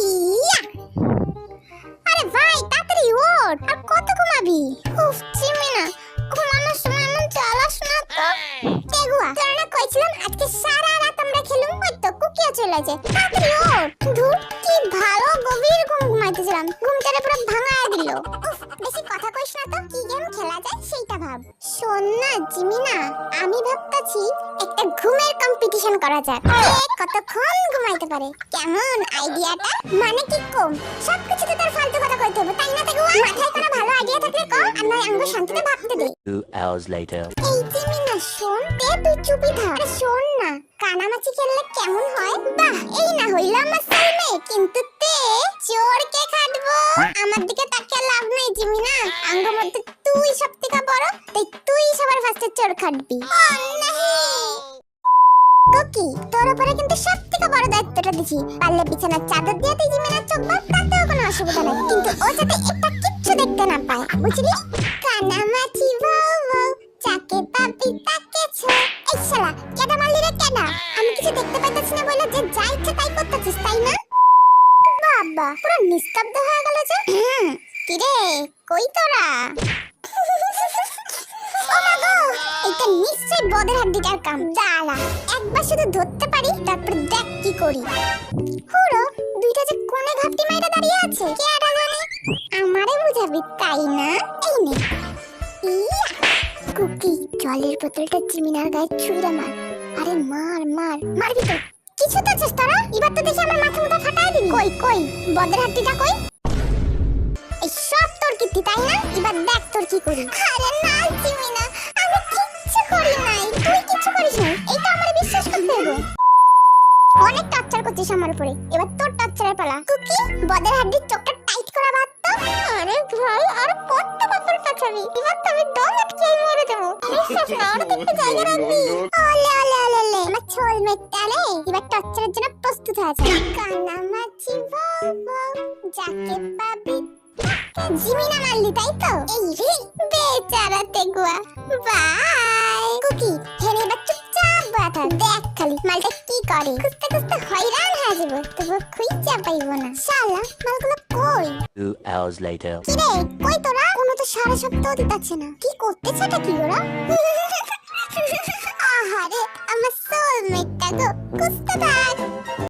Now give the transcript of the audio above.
ইয়া! আরে ভাই, তাড়াতাড়ি ওঠ। আর কত ঘুমাবি? উফ চিমিনা ঘুমানোর সময় এমন চালাস না তো তেগুয়া তোর না কইছিলাম আজকে সারা রাত আমরা খেলুম? ওই তো কুকিয়া চলে যায়। তাড়াতাড়ি ওঠ। ধুর, কি ভালো গভীর ঘুম ঘুমাইতেছিলাম। ঘুমটারে পুরো ভাঙায় দিল। উফ, বেশি কথা কইস না তো, কি গেম খেলা যায়? ভাব। শোন না জিমিনা আমি ভাবতাছি একটা ঘুমের কম্পিটিশন করা যাক। কে কতক্ষণ ঘুমাইতে পারে? কেমন? আইডিয়াটা মানে কি কম? সবকিছু তো তার ফালতু কথা কইতে হবে তাই না তেগুয়া? মাথায় কোনো ভালো আইডিয়া থাকলে কম আর নয় আঙ্গুর শান্তিতে ভাবতে দে Two hours later. এই জিমিনা শোন তে তুই চুপি থাক। শোন না কানামাছি খেললে কেমন হয়? বাহ এই না হইল আমার সামনে কিন্তু তে চোরকে খাটবো। আমার চোর খাটবি। কোকি তোর উপরে কিন্তু সব থেকে বড় দায়িত্বটা দিছি। পারলে বিছানার চাদর দিয়ে তুই জিমিনার চোখ বাদ তাতেও কোনো অসুবিধা নেই। কিন্তু ও যাতে একটা কিচ্ছু দেখতে না পায় বুঝলি? কানামাছি বউ বউ যাকে পাবি তাকে ছো। এই শালা কেডা মারলি রে কেডা? আমি কিছু দেখতে পাইতাছি না বলে যে যা ইচ্ছা তাই করতেছিস তাই না? বাবা পুরো নিস্তব্ধ হয়ে গেল যে। হুম, কিরে কই তোরা? নিশ্চয়ই বদের হাড্ডিটার কাম। দাঁড়া একবার শুধু ধরতে পারি, তারপর দেখ কি করি। হুড়ো দুইটা যে কোণে ঘাপটি মাইরা দাঁড়িয়ে আছে, কে আটা জানে আমারে বুঝাবি, তাই না? এই নে। ইয়া, কুকি, জলের বোতলটা জিমিনার গায়ে ছুঁড়ে মার। আরে মার মার, মারবি তো। কিছু তো চাস চেষ্টারা এবার তো দেখি আমার মাথা মুথা ফাটাই দিবি। কই কই, বদের হাড্ডিটা কই? এই সব তোর কীর্তি, তাই না? এবার দেখ তোর কি করি। আরে না অনেক টর্চার করছিস আমার উপরে। এবার তোর টর্চারের পালা। কুকি, বদের হাড্ডির চোখটা টাইট করা বাদ তো আরে ভাই, আর কত বাপের পাঠাবি এবার তো আমি দম আটকে মরে ওলে আমার ছোল এবার টর্চারের জন্য প্রস্তুত বউ বউ যাকে পাবি জিমিনা মারলি, তাই তো? এই রে, বেচারা তেগুয়া। বাই। কুকি, হেনে এবার চুপচাপ দেখ খালি, মালটা করে। খুঁজতে খুঁজতে হয়রান হয়ে যাব তবু খুঁজা পাইব না। শালা মালগুলো কই? টু আওয়ার্স লেটার কি রে কই তোরা? কোনো তো সারা সপ্তাহ দিতাছে না। কি করতেছে এটা কি ওরা?